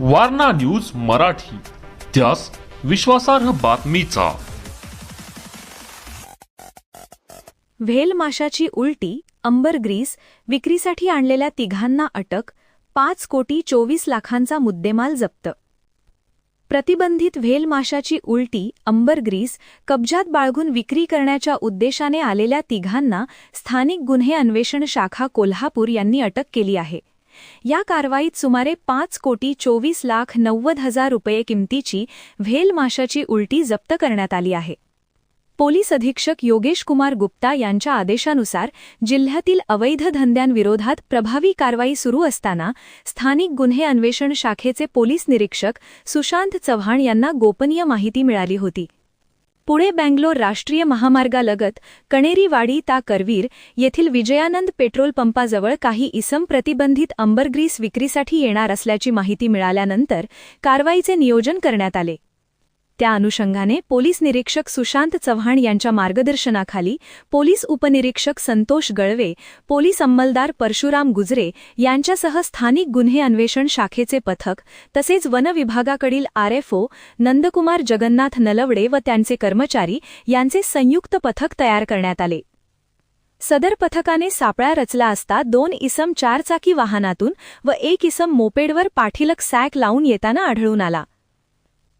Warna news Marathi त्यास विश्वासार्ह बातमीचा. व्हेल माशाची उलटी अंबर ग्रीस विक्रीसाठी आणलेल्या तिघांना अटक पाच कोटी चोवीस लाखांचा मुद्देमाल जप्त. प्रतिबंधित व्हेल माशाची उलटी अंबर ग्रीस कब्जात बाळगून विक्री करण्याच्या उद्देशाने आलेल्या तिघांना स्थानिक गुन्हे अन्वेषण शाखा कोल्हापूर यांनी अटक केली आहे. या कारवाईत सुमारे पाच कोटी चोवीस लाख नव्वद हजार रुपये किमतीची व्हेल माशाची उलटी जप्त करण्यात आली आहे. पोलीस अधीक्षक योगेश कुमार गुप्ता यांच्या आदेशानुसार जिल्ह्यातील अवैध धंद्यांविरोधात प्रभावी कारवाई सुरू असताना स्थानिक गुन्हे अन्वेषण शाखेचे पोलीस निरीक्षक सुशांत चव्हाण यांना गोपनीय माहिती मिळाली होती. पुणे बँगलोर राष्ट्रीय महामार्गालगत कणेरीवाडी ता करवीर येथील विजयानंद पेट्रोल पंपाजवळ काही इसम प्रतिबंधित अंबरग्रीस विक्रीसाठी येणार असल्याची माहिती मिळाल्यानंतर कारवाईचे नियोजन करण्यात आले. त्या अनुषंगाने पोलीस निरीक्षक सुशांत चव्हाण यांच्या मार्गदर्शनाखाली पोलीस उपनिरीक्षक संतोष गळवे पोलीस अंमलदार परशुराम गुजरे यांच्यासह स्थानिक गुन्हे अन्वेषण शाखेचे पथक तसेच वनविभागाकडील आरएफओ नंदकुमार जगन्नाथ नलवडे व त्यांचे कर्मचारी यांचे संयुक्त पथक तयार करण्यात आले. सदर पथकाने सापळा रचला असता दोन इसम चारचाकी वाहनातून व एक इसम मोपेडवर पाठीलक सॅक लावून येताना आढळून आला.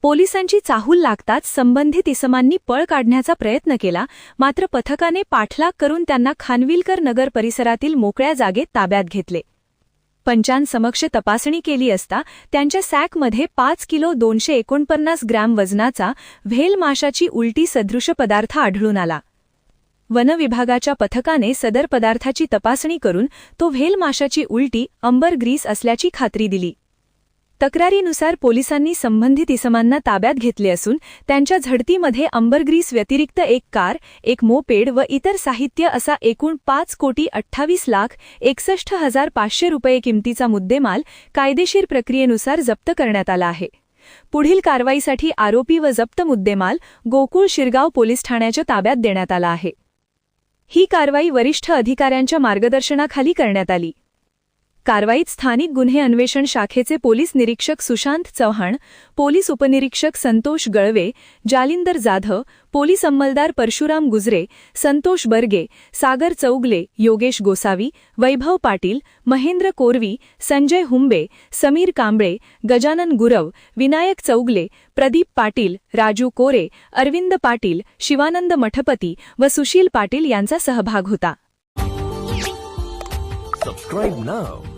पोलिसांची चाहूल लागताच संबंधित इसमांनी पळ काढण्याचा प्रयत्न केला मात्र पथकाने पाठलाग करून त्यांना खानविलकर नगर परिसरातील मोकळ्या जागेत ताब्यात घेतले. पंचांसमक्ष तपासणी केली असता त्यांच्या सॅकमध्ये पाच किलो दोनशे एकोणपन्नास ग्रॅम वजनाचा व्हेल माशाची उलटी सदृश पदार्थ आढळून आला. वनविभागाच्या पथकाने सदर पदार्थाची तपासणी करून तो व्हेल माशाची उलटी अंबर ग्रीस असल्याची खात्री दिली. तक्रारीनुसार पोलिसांनी संबंधित इसमांना ताब्यात घेतले असून त्यांच्या झडतीमध्ये अंबरग्रीस व्यतिरिक्त एक कार एक मोपेड व इतर साहित्य असा एकूण पाच कोटी अठ्ठावीस लाख एकसष्ट हजार पाचशे रुपये किमतीचा मुद्देमाल कायदेशीर प्रक्रियेनुसार जप्त करण्यात आला आहे. पुढील कारवाईसाठी आरोपी व जप्त मुद्देमाल गोकुळ शिरगाव पोलीस ठाण्याच्या ताब्यात देण्यात आला आहे. ही कारवाई वरिष्ठ अधिकाऱ्यांच्या मार्गदर्शनाखाली करण्यात आली. कारवाईत स्थानिक गुन्हे अन्वेषण शाखेचे पोलीस निरीक्षक सुशांत चव्हाण पोलीस उपनिरीक्षक संतोष गळवे जालिंदर जाधव पोलीस अंमलदार परशुराम गुजरे संतोष बर्गे सागर चौगले योगेश गोसावी वैभव पाटील महेंद्र कोरवी संजय हुंबे समीर कांबळे गजानन गुरव विनायक चौगले प्रदीप पाटील राजू कोरे अरविंद पाटील शिवानंद मठपती व सुशील पाटील यांचा सहभाग होता. Subscribe now